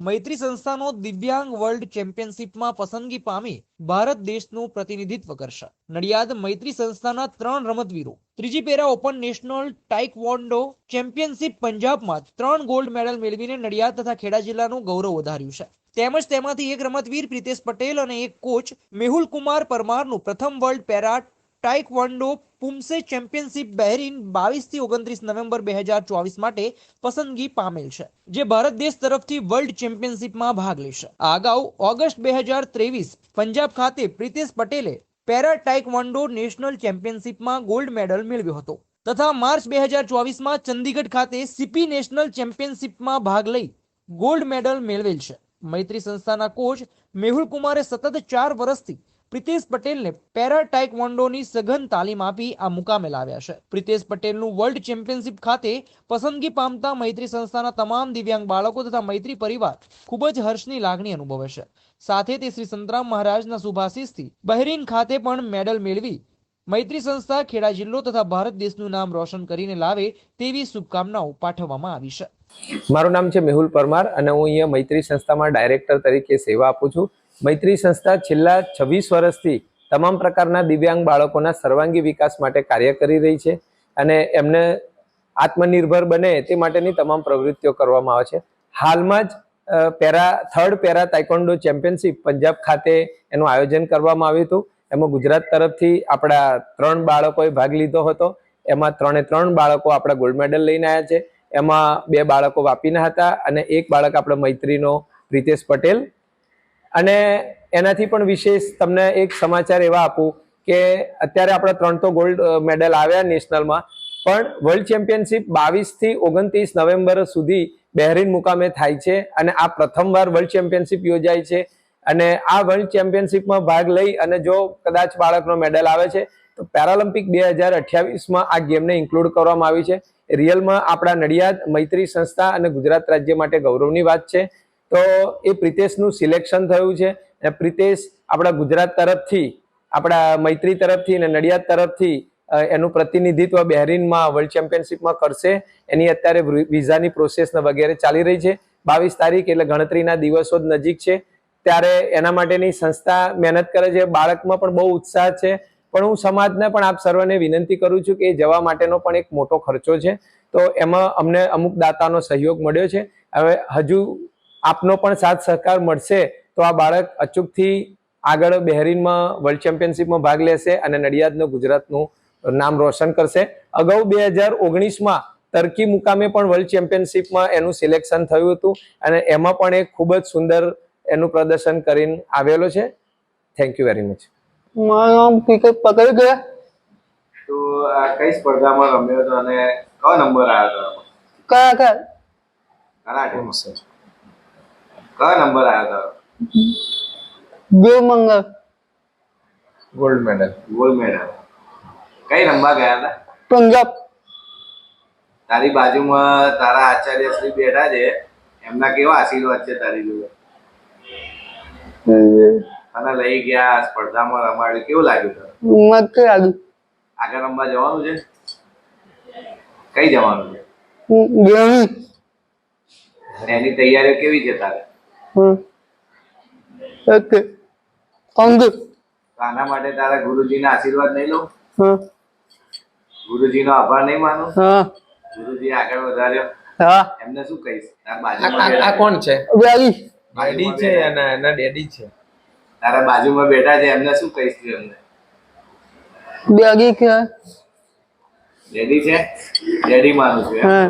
મૈત્રી સંસ્થાનો દિવ્યાંગ વર્લ્ડ ચેમ્પિયનશિપમાં પસંદગી પામી ભારત દેશનું પ્રતિનિધિત્વ કરશે. નડિયાદ મૈત્રી સંસ્થાના ત્રણ રમતવીરો. ત્રીજી para open national taekwondo championship પંજાબમાં ત્રણ ગોલ્ડ મેડલ મેળવીને નડિયાદ તથા ખેડા જિલ્લાનું ગૌરવ વધાર્યું છે. તેમજ તેમાંથી એક રમતવીર પ્રિતેશ પટેલ અને એક કોચ મેહુલ કુમાર પરમારનું પ્રથમ world para taekwondo poomsae championship Bahrain બાવીસથી ઓગણત્રીસ નવેમ્બર બે હજાર ચોવીસ માટે પસંદગી પામેલ છે, જે ભારત દેશ તરફથી વર્લ્ડ ચેમ્પિયનશિપમાં ભાગ લેશે. અગાઉ ઓગસ્ટ બે હજાર ત્રેવીસ પંજાબ ખાતે પ્રિતેશ પટેલે પેરા ટાઇકવોન્ડો નેશનલ ચેમ્પિયનશિપમાં ગોલ્ડ મેડલ મેળવ્યો હતો તથા માર્ચ બે હજાર ચોવીસમાં ચંદીગઢ ખાતે સીપી નેશનલ ચેમ્પિયનશિપમાં ભાગ લઈ ગોલ્ડ મેડલ મેળવેલ છે. મૈત્રી સંસ્થાના કોચ મેહુલ કુમારે સતત ચાર વર્ષથી પ્રિતેશ પટેલને પેરા વોન્ડોની સઘન તાલીમ આપી આ મુકામે લાવ્યા છે. પ્રિતેશ પટેલનું વર્લ્ડ ચેમ્પિયનશિપ ખાતે પસંદગી પામતા મૈત્રી સંસ્થાના તમામ દિવ્યાંગ બાળકો તથા મૈત્રી પરિવાર ખૂબ જ હર્ષની લાગણી અનુભવે છે. સાથે તે શ્રી સંતરામ મહારાજના શુભાશીષથી બહેરીન ખાતે પણ મેડલ મેળવી મૈત્રી સંસ્થા, ખેડા જિલ્લો તથા ભારત દેશનું નામ રોશન કરીને લાવે તેવી શુભકામનાઓ પાઠવવામાં આવી છે. મારું નામ છે મેહુલ પરમાર અને હું અહીંયા મૈત્રી સંસ્થામાં ડાયરેક્ટર તરીકે સેવા આપું છું. મૈત્રી સંસ્થા છેલ્લા છવ્વીસ વર્ષથી તમામ પ્રકારના દિવ્યાંગ બાળકોના સર્વાંગી વિકાસ માટે કાર્ય કરી રહી છે અને એમને આત્મનિર્ભર બને તે માટેની તમામ પ્રવૃત્તિઓ કરવામાં આવે છે. હાલમાં જ para, third para taekwondo championship Punjab ખાતે એનું આયોજન કરવામાં આવ્યું હતું. એમાં ગુજરાત તરફથી આપણા ત્રણ બાળકોએ ભાગ લીધો હતો. એમાં ત્રણે ત્રણ બાળકો આપણા ગોલ્ડ મેડલ લઈને આવ્યા છે. એમાં બે બાળકો વાપીના હતા અને એક બાળક આપણા મૈત્રીનો પ્રિતેશ પટેલ અને એનાથી પણ વિશેષ તમને એક સમાચાર એવા આપું કે અત્યારે આપણા ત્રણ તો ગોલ્ડ મેડલ આવ્યા નેશનલમાં પણ વર્લ્ડ ચેમ્પિયનશિપ બાવીસથી ઓગણત્રીસ નવેમ્બર સુધી બહેરીન મુકામે થાય છે અને આ પ્રથમવાર વર્લ્ડ ચેમ્પિયનશિપ યોજાય છે. અને આ વર્લ્ડ ચેમ્પિયનશિપમાં ભાગ લઈ અને જો કદાચ બાળકનો મેડલ આવે છે, તો પેરાલિમ્પિક બે હજાર અઠ્યાવીસમાં આ ગેમને ઇન્ક્લુડ કરવામાં આવી છે. રિયલમાં આપણા નડિયાદ મૈત્રી સંસ્થા અને ગુજરાત રાજ્ય માટે ગૌરવની વાત છે. તો એ પ્રિતેશનું સિલેક્શન થયું છે અને પ્રિતેશ આપણા ગુજરાત તરફથી, આપણા મૈત્રી તરફથી અને નડિયાદ તરફથી એનું પ્રતિનિધિત્વ બહેરીનમાં વર્લ્ડ ચેમ્પિયનશિપમાં કરશે. એની અત્યારે વિઝાની પ્રોસેસ વગેરે ચાલી રહી છે. બાવીસ તારીખ એટલે ગણતરીના દિવસો જ નજીક છે. ત્યારે એના માટેની સંસ્થા મહેનત કરે છે. બાળકમાં પણ બહુ ઉત્સાહ છે. પણ હું સમાજને પણ આપ સર્વને વિનંતી કરું છું કે એ જવા માટેનો પણ એક મોટો ખર્ચો છે. તો એમાં અમને અમુક દાતાનો સહયોગ મળ્યો છે. હવે હજુ આપનો પણ સાથ સહકાર મળશે તો આ બાળક અચૂકથી આગળ બહેરીનમાં વર્લ્ડ ચેમ્પિયનશિપમાં ભાગ લેશે અને નડિયાદનું ગુજરાતનું નામ રોશન કરશે. અગાઉ બે હજાર ઓગણીસમાં તર્કી મુકામે પણ વર્લ્ડ ચેમ્પિયનશિપમાં એનું સિલેક્શન થયું હતું અને એમાં પણ એક ખૂબ જ સુંદર એનું પ્રદર્શન કરીને આવેલો છે. થેન્ક યુ વેરી મચ મારું નામ ક્રિકેટ પકડી ગયા તો આ કઈ સ્પર્ધામાં રમ્યો હતો અને કયો નંબર આવ્યો હતો? કયા કયા કરાટે કયો નંબર આવ્યો Dev Mangal gold medal gold medal કઈ રમવા ગયા હતા? પંજાબ. તારી બાજુમાં તારા આચાર્ય શ્રી બેઠા છે. એમના કેવા આશીર્વાદ છે તારી જોડે? અને લઈ ગયા સ્પર્ધામાં રમાડ્યું. કેવું લાગ્યું તને? મત લાગ્યું. આગળ રમવા જવાનું છે? કઈ જવાનું છે? એની તૈયારીઓ કેવી છે તારે? ઓકે અંગુ. આના માટે તારા ગુરુજીના આશીર્વાદ નહીં લઉં? હા ગુરુજીનો આભાર નહીં માનું? હા. ગુરુજી આગળ વધાર્યો. હા. એમને શું કહીશ? તારા બાજુમાં આ કોણ છે? બેરી ડેડી છે અને એના ડેડી છે. તારા બાજુમાં બેઠા છે એમને શું કહીશ તું એમને? ડેડી કે ડેડી છે? ડેડી માનું છું હા.